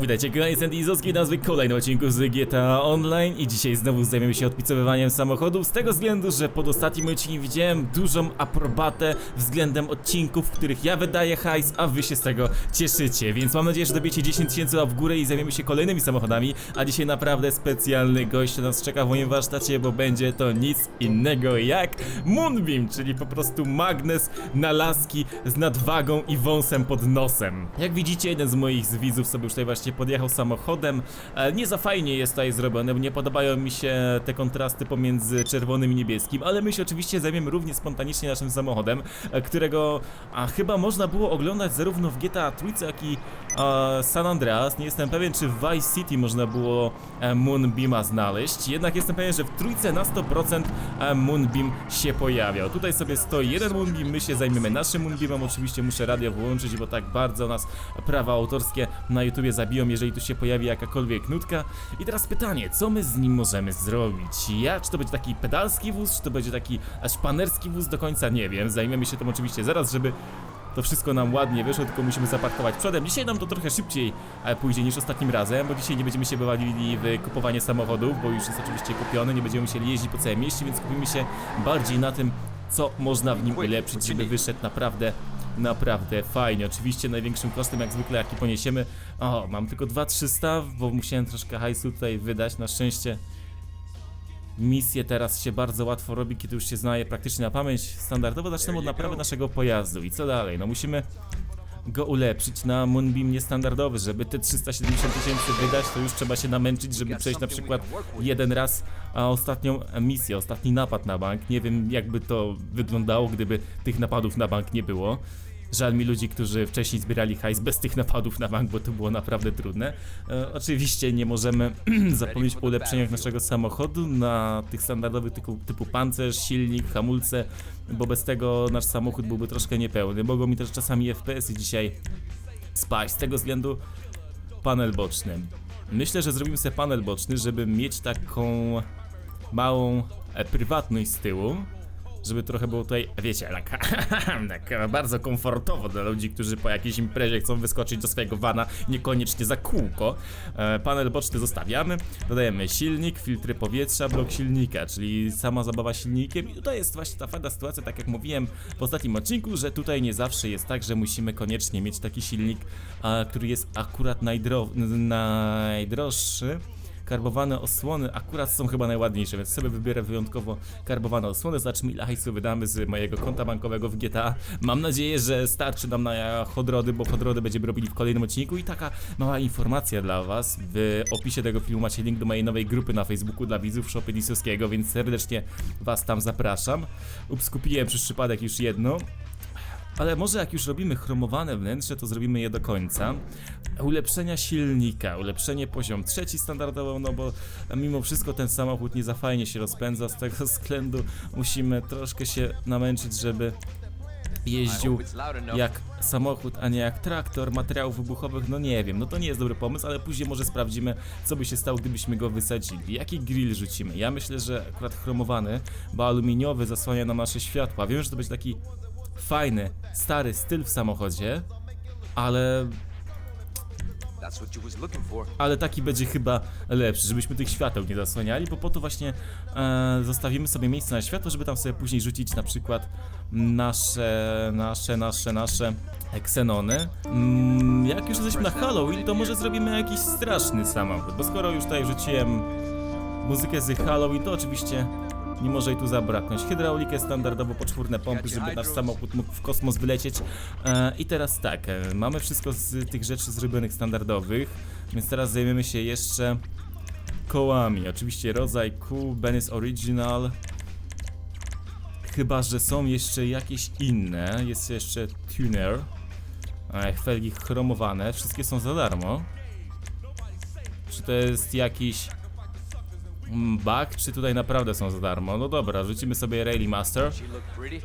Witajcie, kanał Sandy Izowski, nazwy kolejny odcinku z GTA Online. I dzisiaj znowu zajmiemy się odpicowywaniem samochodów z tego względu, że pod ostatnim odcinkiem widziałem dużą aprobatę względem odcinków, w których ja wydaję hajs, a wy się z tego cieszycie, więc mam nadzieję, że dobijecie 10 tysięcy w górę i zajmiemy się kolejnymi samochodami, a dzisiaj naprawdę specjalny gość nas czeka w moim warsztacie, bo będzie to nic innego jak Moonbeam, czyli po prostu magnes na laski z nadwagą i wąsem pod nosem. Jak widzicie, jeden z moich widzów sobie już tutaj właśnie podjechał samochodem. E, Nie za fajnie jest tutaj zrobione, nie podobają mi się te kontrasty pomiędzy czerwonym i niebieskim, ale my się oczywiście zajmiemy równie spontanicznie naszym samochodem, e, którego a, chyba można było oglądać zarówno w GTA Trójce, jak i San Andreas. Nie jestem pewien, czy w Vice City można było e, Moonbeama znaleźć, jednak jestem pewien, że w Trójce na 100% e, Moonbeam się pojawiał. Tutaj sobie stoi jeden Moonbeam, my się zajmiemy naszym Moonbeamem, oczywiście muszę radio wyłączyć, bo tak bardzo nas prawa autorskie na YouTubie zabiją, jeżeli tu się pojawi jakakolwiek nutka. I teraz pytanie, co my z nim możemy zrobić? Ja, czy to będzie taki pedalski wóz, czy to będzie taki szpanerski wóz, do końca nie wiem. Zajmiemy się tym oczywiście zaraz, żeby to wszystko nam ładnie wyszło, tylko musimy zaparkować przodem. Dzisiaj nam to trochę szybciej pójdzie niż ostatnim razem, bo dzisiaj nie będziemy się bawili w kupowanie samochodów, bo już jest oczywiście kupiony, nie będziemy musieli jeździć po całym mieście, więc kupimy się bardziej na tym, co można w nim ulepszyć, żeby wyszedł naprawdę Naprawdę fajnie. Oczywiście największym kosztem jak zwykle jaki poniesiemy. O, mam tylko 2300, bo musiałem troszkę hajsu tutaj wydać. Na szczęście misje teraz się bardzo łatwo robi, kiedy już się znaje praktycznie na pamięć. Standardowo zaczynamy od naprawy naszego pojazdu. I co dalej? No musimy go ulepszyć na Moonbeam niestandardowy, żeby te 370 tysięcy wydać, to już trzeba się namęczyć, żeby przejść na przykład jeden raz a ostatnią misję, ostatni napad na bank. Nie wiem jakby to wyglądało, gdyby tych napadów na bank nie było. Żal mi ludzi, którzy wcześniej zbierali hajs bez tych napadów na bank, bo to było naprawdę trudne. E, oczywiście nie możemy zapomnieć o ulepszeniach naszego samochodu na tych standardowych typu, typu pancerz, silnik, hamulce, bo bez tego nasz samochód byłby troszkę niepełny. Mogą mi też czasami FPS-y dzisiaj spaść. Z tego względu panel boczny. Myślę, że zrobimy sobie panel boczny, żeby mieć taką małą e, prywatność z tyłu. Żeby trochę było tutaj, wiecie, tak, tak bardzo komfortowo dla ludzi, którzy po jakiejś imprezie chcą wyskoczyć do swojego vana, niekoniecznie za kółko. E, panel boczny zostawiamy, dodajemy silnik, filtry powietrza, blok silnika, czyli sama zabawa silnikiem. I tutaj jest właśnie ta fajna sytuacja, tak jak mówiłem w ostatnim odcinku, że tutaj nie zawsze jest tak, że musimy koniecznie mieć taki silnik, a, który jest akurat najdro, najdroższy. Karbowane osłony akurat są chyba najładniejsze, więc sobie wybiorę wyjątkowo karbowane osłony. Zobaczymy ile hajsu wydamy z mojego konta bankowego w GTA. Mam nadzieję, że starczy nam na chodrody, bo chodrody będziemy robili w kolejnym odcinku. I taka mała informacja dla was. W opisie tego filmu macie link do mojej nowej grupy na Facebooku dla widzów Shopy Disowskiego, więc serdecznie was tam zapraszam. Ups, kupiłem przez przypadek już jedno. Ale może jak już robimy chromowane wnętrze, to zrobimy je do końca. Ulepszenia silnika, ulepszenie poziom trzeci standardowo, no bo mimo wszystko ten samochód nie za fajnie się rozpędza, z tego względu musimy troszkę się namęczyć, żeby jeździł jak samochód, a nie jak traktor, materiałów wybuchowych, no nie wiem, no to nie jest dobry pomysł, ale później może sprawdzimy, co by się stało, gdybyśmy go wysadzili. Jaki grill rzucimy? Ja myślę, że akurat chromowany, bo aluminiowy zasłania nam nasze światła. Wiem, że to będzie taki fajny, stary styl w samochodzie, ale ale taki będzie chyba lepszy, żebyśmy tych świateł nie zasłaniali, bo po to właśnie e, zostawimy sobie miejsce na światło, żeby tam sobie później rzucić na przykład nasze, nasze, nasze, nasze ksenony. Mm, jak już jesteśmy na Halloween, to może zrobimy jakiś straszny samochód, bo skoro już tutaj rzuciłem muzykę z Halloween, to oczywiście nie może jej tu zabraknąć. Hydraulikę standardowo, poczwórne pompy, żeby nasz samochód mógł w kosmos wylecieć. E, I teraz tak, e, mamy wszystko z tych rzeczy zrobionych standardowych, więc teraz zajmiemy się jeszcze kołami. Oczywiście rodzaj kół, Bennis Original. Chyba, że są jeszcze jakieś inne. Jest jeszcze tuner. E, felgi chromowane. Wszystkie są za darmo. Czy to jest jakiś bug, czy tutaj naprawdę są za darmo? No dobra, rzucimy sobie Rally Master.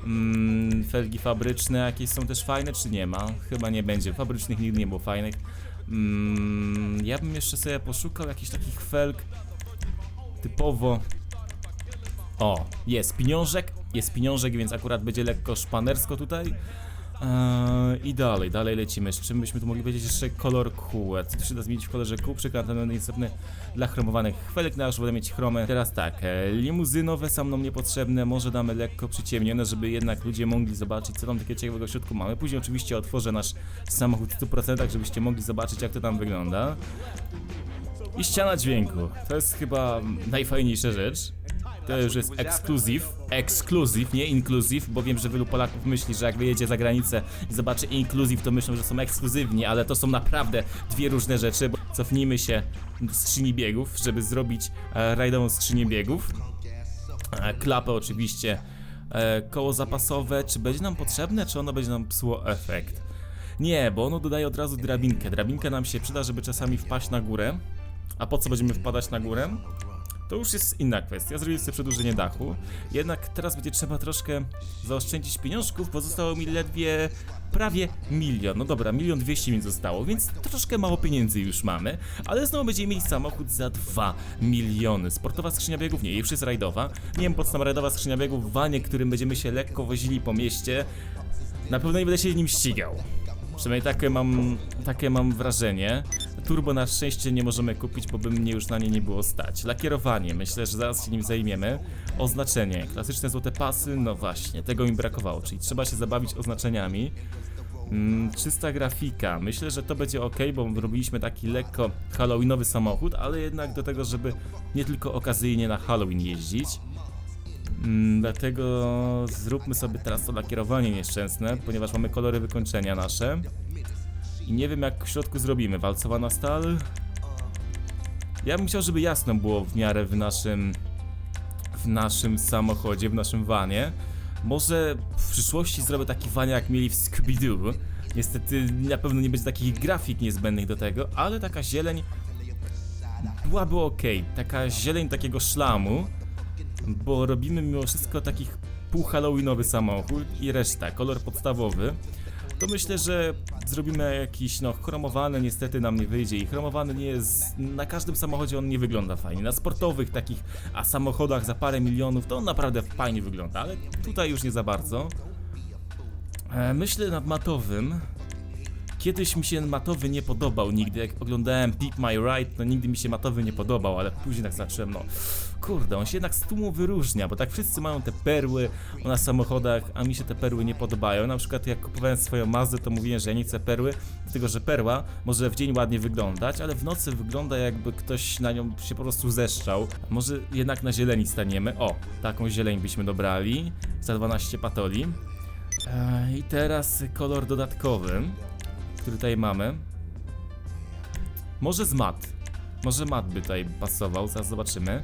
Mm, felgi fabryczne jakieś są też fajne, czy nie ma? Chyba nie będzie. Fabrycznych nigdy nie było fajnych. Mm, ja bym jeszcze sobie poszukał jakichś takich felg typowo. O, jest pieniążek, jest pieniążek, więc akurat będzie lekko szpanersko tutaj. Eee, I dalej, dalej lecimy. Z czym byśmy tu mogli powiedzieć? Jeszcze kolor kół. Co tu się da zmienić w kolorze kół? Będę dostępny dla chromowanych chwelek, na będę mieć chromy. Teraz tak, e, limuzynowe są nam niepotrzebne, może damy lekko przyciemnione, żeby jednak ludzie mogli zobaczyć, co tam takiego ciekawego w środku mamy. Później oczywiście otworzę nasz samochód w 100%, żebyście mogli zobaczyć, jak to tam wygląda. I ściana dźwięku. To jest chyba najfajniejsza rzecz. To już jest ekskluzyw. Ekskluzyw, nie inkluzyw, bo wiem, że wielu Polaków myśli, że jak wyjedzie za granicę i zobaczy inkluzyw, to myślą, że są ekskluzywni, ale to są naprawdę dwie różne rzeczy. Cofnijmy się do skrzyni biegów, żeby zrobić e, rajdową skrzynię biegów. E, klapę oczywiście. E, koło zapasowe, czy będzie nam potrzebne, czy ono będzie nam psuło efekt? Nie, bo ono dodaje od razu drabinkę. Drabinka nam się przyda, żeby czasami wpaść na górę. A po co będziemy wpadać na górę? To już jest inna kwestia. Zrobię sobie przedłużenie dachu. Jednak teraz będzie trzeba troszkę zaoszczędzić pieniążków, bo zostało mi ledwie prawie milion. No dobra, milion dwieście mi zostało, więc troszkę mało pieniędzy już mamy, ale znowu będziemy mieli samochód za 2 miliony. Sportowa skrzynia biegów, nie, już jest rajdowa. Nie wiem, podstawa rajdowa skrzynia biegów wanie, którym będziemy się lekko wozili po mieście. Na pewno nie będę się nim ścigał. Przynajmniej takie mam, takie mam wrażenie. Turbo na szczęście nie możemy kupić, bo by mnie już na nie nie było stać. Lakierowanie, myślę, że zaraz się nim zajmiemy. Oznaczenie, klasyczne złote pasy, no właśnie, tego mi brakowało, czyli trzeba się zabawić oznaczeniami. Mm, czysta grafika, myślę, że to będzie ok, bo robiliśmy taki lekko halloweenowy samochód, ale jednak do tego, żeby nie tylko okazyjnie na Halloween jeździć. Mm, dlatego zróbmy sobie teraz to lakierowanie nieszczęsne, ponieważ mamy kolory wykończenia nasze. I nie wiem jak w środku zrobimy. Walcowana stal? Ja bym chciał, żeby jasno było w miarę w naszym w naszym samochodzie, w naszym wanie. Może w przyszłości zrobię taki van jak mieli w Scooby-Doo. Niestety na pewno nie będzie takich grafik niezbędnych do tego, ale taka zieleń byłaby ok. Taka zieleń takiego szlamu, bo robimy mimo wszystko takich pół-halloweenowy samochód i reszta, kolor podstawowy. To myślę, że zrobimy jakiś, no, chromowany niestety nam nie wyjdzie i chromowany nie jest, na każdym samochodzie on nie wygląda fajnie. Na sportowych takich, a samochodach za parę milionów to on naprawdę fajnie wygląda, ale tutaj już nie za bardzo. E, myślę nad matowym. Kiedyś mi się matowy nie podobał nigdy, jak oglądałem Peep My Ride, to nigdy mi się matowy nie podobał, ale później tak zacząłem, no kurde, on się jednak z tłumu wyróżnia, bo tak wszyscy mają te perły na samochodach, a mi się te perły nie podobają. Na przykład jak kupowałem swoją Mazdę, to mówiłem, że ja nie chcę perły, dlatego że perła może w dzień ładnie wyglądać, ale w nocy wygląda jakby ktoś na nią się po prostu zeszczał. Może jednak na zieleni staniemy. O, taką zieleń byśmy dobrali za 12 patoli. Eee, I teraz kolor dodatkowy, który tutaj mamy. Może z mat. Może mat by tutaj pasował, zaraz zobaczymy.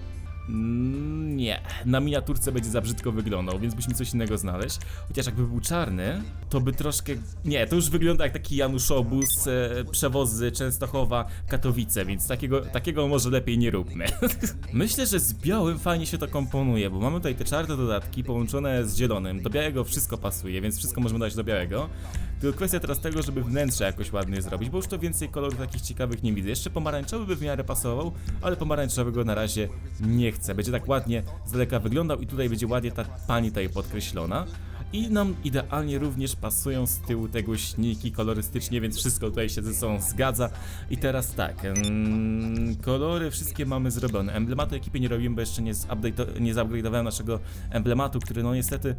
Mm, Nie, na miniaturce będzie za brzydko wyglądał, więc byśmy coś innego znaleźć. Chociaż jakby był czarny, to by troszkę. Nie, to już wygląda jak taki Januszobus, e, przewozy Częstochowa, Katowice, więc takiego, takiego może lepiej nie róbmy. Myślę, że z białym fajnie się to komponuje, bo mamy tutaj te czarne dodatki połączone z zielonym. Do białego wszystko pasuje, więc wszystko możemy dać do białego. Tylko kwestia teraz tego, żeby wnętrze jakoś ładnie zrobić, bo już to więcej kolorów takich ciekawych nie widzę. Jeszcze pomarańczowy by w miarę pasował, ale pomarańczowego na razie nie chcę. Będzie tak ładnie z daleka wyglądał i tutaj będzie ładnie ta pani tutaj podkreślona. I nam idealnie również pasują z tyłu te głośniki kolorystycznie, więc wszystko tutaj się ze sobą zgadza. I teraz tak, mm, kolory wszystkie mamy zrobione. Emblematu ekipy nie robimy, bo jeszcze nie, nie zupgrade'owałem naszego emblematu, który no niestety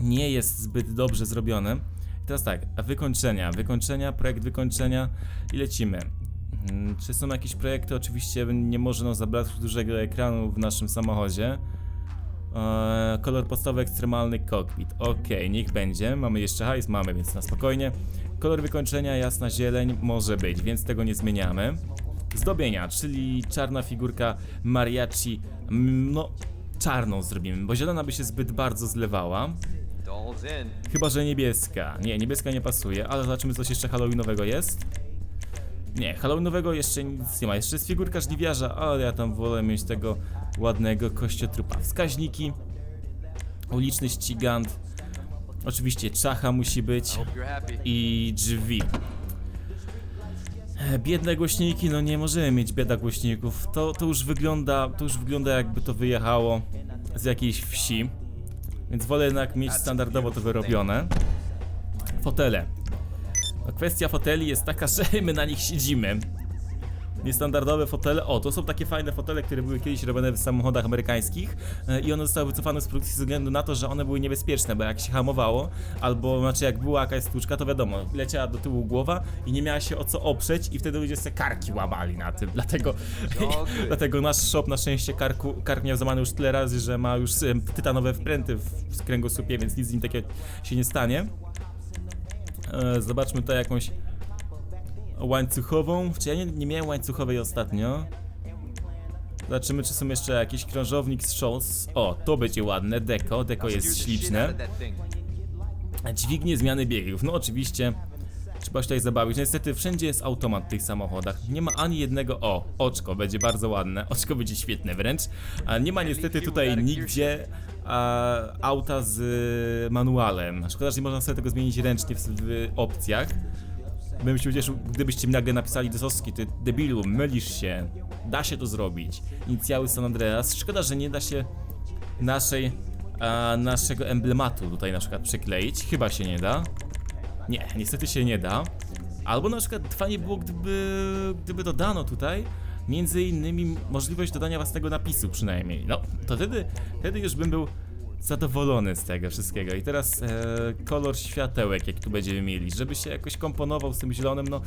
nie jest zbyt dobrze zrobiony. I teraz tak, wykończenia, wykończenia, projekt wykończenia i lecimy. Mm, Czy są jakieś projekty? Oczywiście nie może nam zabrać dużego ekranu w naszym samochodzie. Eee, kolor podstawowy ekstremalny cockpit. Okej, niech będzie. Mamy jeszcze hajs, mamy, więc na spokojnie. Kolor wykończenia jasna zieleń może być, więc tego nie zmieniamy. Zdobienia, czyli czarna figurka mariachi, no czarną zrobimy, bo zielona by się zbyt bardzo zlewała. Chyba, że niebieska. Nie, niebieska nie pasuje, ale zobaczymy coś jeszcze halloweenowego jest. Nie, halloweenowego jeszcze nic nie ma. Jeszcze jest figurka żliwiarza, ale ja tam wolę mieć tego ładnego kościotrupa. Wskaźniki, uliczny ścigant, oczywiście czacha musi być i drzwi. E, Biedne głośniki, no nie możemy mieć bieda głośników. To, to już wygląda, to już wygląda jakby to wyjechało z jakiejś wsi. Więc wolę jednak mieć standardowo to wyrobione. Fotele. No, kwestia foteli jest taka, że my na nich siedzimy. Niestandardowe fotele. O, to są takie fajne fotele, które były kiedyś robione w samochodach amerykańskich e, i one zostały wycofane z produkcji ze względu na to, że one były niebezpieczne, bo jak się hamowało, albo znaczy jak była jakaś stłuczka, to wiadomo, leciała do tyłu głowa i nie miała się o co oprzeć i wtedy ludzie sobie karki łamali na tym. Dlatego, dlatego nasz shop na szczęście karku, kark miał złamany już tyle razy, że ma już tytanowe wpręty w, w kręgosłupie, więc nic z nim takiego się nie stanie. E, zobaczmy tutaj jakąś łańcuchową. Czy ja nie, nie miałem łańcuchowej ostatnio? Zobaczymy, czy są jeszcze jakiś krążownik z Scholz. O, to będzie ładne. Deko, deko jest śliczne. Dźwignie zmiany biegów. No oczywiście. Trzeba się tutaj zabawić. No, Niestety wszędzie jest automat w tych samochodach. Nie ma ani jednego. O, oczko będzie bardzo ładne. Oczko będzie świetne wręcz. A nie ma niestety tutaj nigdzie a, auta z y, manualem. Szkoda, że nie można sobie tego zmienić ręcznie w, w opcjach. Bym się ucieszył, gdybyście mi nagle napisali Dosowski, ty debilu, mylisz się. Da się to zrobić. Inicjały San Andreas. Szkoda, że nie da się naszej, a, naszego emblematu tutaj na przykład przykleić. Chyba się nie da. Nie, niestety się nie da. Albo na przykład fajnie było, gdyby, gdyby dodano tutaj między innymi możliwość dodania własnego napisu przynajmniej. No, to wtedy, wtedy już bym był zadowolony z tego wszystkiego. I teraz e, kolor światełek, jak tu będziemy mieli, żeby się jakoś komponował z tym zielonym, no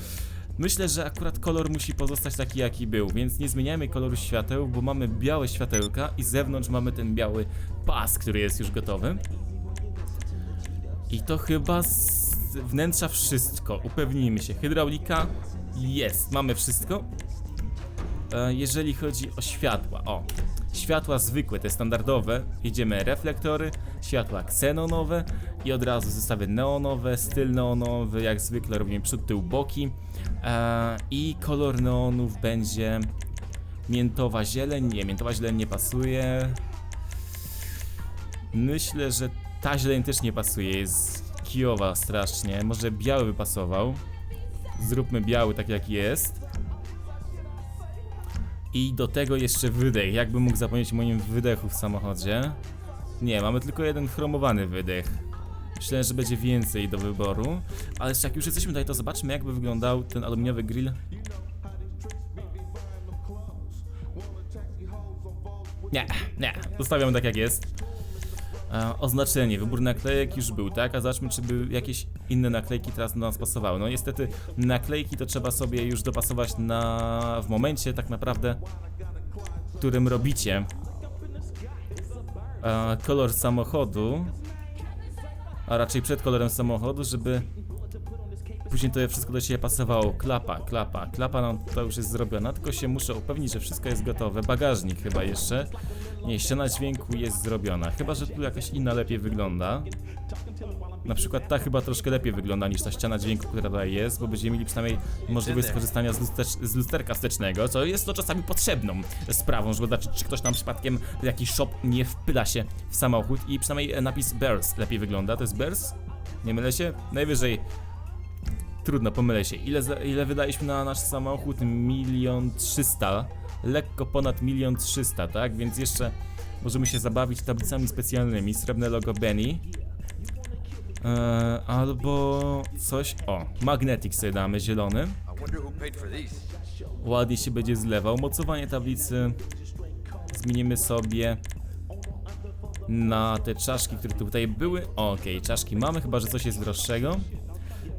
myślę, że akurat kolor musi pozostać taki, jaki był, więc nie zmieniajmy koloru świateł, bo mamy białe światełka i z zewnątrz mamy ten biały pas, który jest już gotowy. I to chyba z wnętrza wszystko. Upewnijmy się. Hydraulika jest. Mamy wszystko. E, jeżeli chodzi o światła, o. Światła zwykłe, te standardowe. Jedziemy reflektory, światła ksenonowe i od razu zestawy neonowe, styl neonowy, jak zwykle robimy przód, tył, boki. E, I kolor neonów będzie miętowa zieleń. Nie, miętowa zieleń nie pasuje. Myślę, że ta zieleń też nie pasuje, jest kijowa strasznie. Może biały by pasował. Zróbmy biały tak jak jest. I do tego jeszcze wydech. Jakbym mógł zapomnieć o moim wydechu w samochodzie? Nie, mamy tylko jeden chromowany wydech. Myślę, że będzie więcej do wyboru. Ale jak już jesteśmy tutaj, to zobaczmy jakby wyglądał ten aluminiowy grill. Nie, nie, zostawiam tak jak jest. E, oznaczenie, wybór naklejek już był, tak? A zobaczmy, czy by jakieś inne naklejki teraz do nas pasowały. No niestety naklejki to trzeba sobie już dopasować na w momencie tak naprawdę, w którym robicie e, kolor samochodu, a raczej przed kolorem samochodu, żeby później to wszystko do siebie pasowało. Klapa, klapa, klapa nam to już jest zrobiona, tylko się muszę upewnić, że wszystko jest gotowe. Bagażnik chyba jeszcze. Nie, ściana dźwięku jest zrobiona. Chyba, że tu jakaś inna lepiej wygląda. Na przykład ta chyba troszkę lepiej wygląda niż ta ściana dźwięku, która tutaj jest, bo będziemy mieli przynajmniej możliwość skorzystania z, lusterz- z lusterka wstecznego, co jest to czasami potrzebną sprawą, żeby zobaczyć, czy ktoś tam przypadkiem w jakiś shop nie wpyla się w samochód i przynajmniej napis Bears lepiej wygląda. To jest Bears? Nie mylę się? Najwyżej Trudno, pomylę się. Ile, ile wydaliśmy na nasz samochód? Milion trzysta. Lekko ponad milion trzysta, tak? Więc jeszcze możemy się zabawić tablicami specjalnymi. Srebrne logo Benny. Eee, albo coś. O, Magnetic sobie damy, zielony. Ładnie się będzie zlewał. Mocowanie tablicy zmienimy sobie na te czaszki, które tutaj były. Okej, czaszki mamy, chyba że coś jest droższego.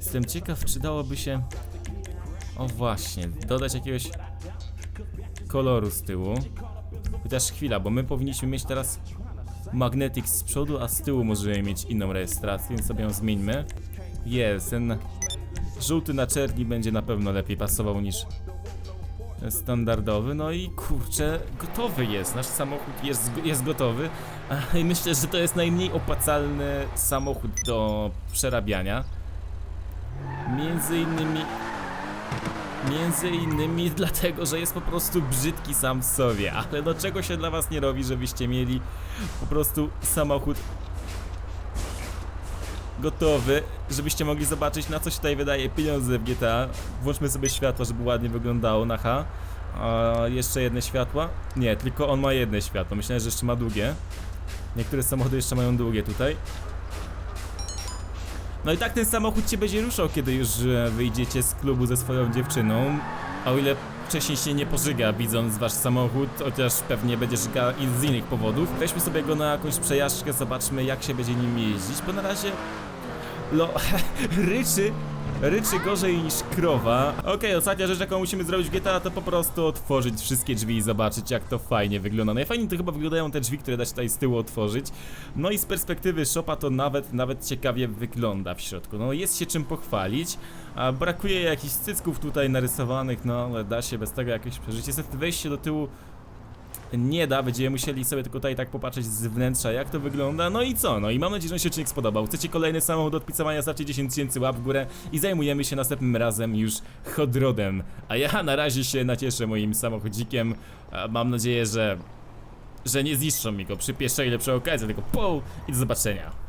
Jestem ciekaw, czy dałoby się. O właśnie, dodać jakiegoś koloru z tyłu. Chociaż chwila, bo my powinniśmy mieć teraz Magnetic z przodu, a z tyłu możemy mieć inną rejestrację, więc sobie ją zmieńmy. Jest, ten żółty na czerni będzie na pewno lepiej pasował niż standardowy. No i kurczę, gotowy jest. Nasz samochód jest, jest gotowy. I myślę, że to jest najmniej opłacalny samochód do przerabiania. Między innymi. Między innymi dlatego, że jest po prostu brzydki sam w sobie. Ale do czego się dla was nie robi, żebyście mieli po prostu samochód gotowy, żebyście mogli zobaczyć na co się tutaj wydaje pieniądze w GTA. Włączmy sobie światło, żeby ładnie wyglądało na H. A jeszcze jedne światła? Nie, tylko on ma jedne światło. Myślałem, że jeszcze ma długie. Niektóre samochody jeszcze mają długie tutaj. No i tak ten samochód cię będzie ruszał, kiedy już wyjdziecie z klubu ze swoją dziewczyną. A o ile wcześniej się nie pożyga, widząc wasz samochód, chociaż pewnie będzie żyga i z innych powodów. Weźmy sobie go na jakąś przejażdżkę, zobaczmy jak się będzie nim jeździć, bo na razie... No, ryczy, ryczy gorzej niż krowa. Okej, ostatnia rzecz jaką musimy zrobić w GTA to po prostu otworzyć wszystkie drzwi i zobaczyć jak to fajnie wygląda. Najfajniej to chyba wyglądają te drzwi, które da się tutaj z tyłu otworzyć. No i z perspektywy shopa to nawet, nawet ciekawie wygląda w środku. No jest się czym pochwalić. A brakuje jakichś cycków tutaj narysowanych, no ale da się bez tego jakieś przeżycie. Niestety wejście do tyłu nie da, będziemy musieli sobie tylko tutaj tak popatrzeć z wnętrza jak to wygląda, no i co, no i mam nadzieję, że się odcinek spodobał. Chcecie kolejny samochód od picowania, stawcie 10 tysięcy łap w górę i zajmujemy się następnym razem już hot rodem. A ja na razie się nacieszę moim samochodzikiem, mam nadzieję, że że nie zniszczą mi go przy pierwszej lepszej okazji, tylko poł i do zobaczenia.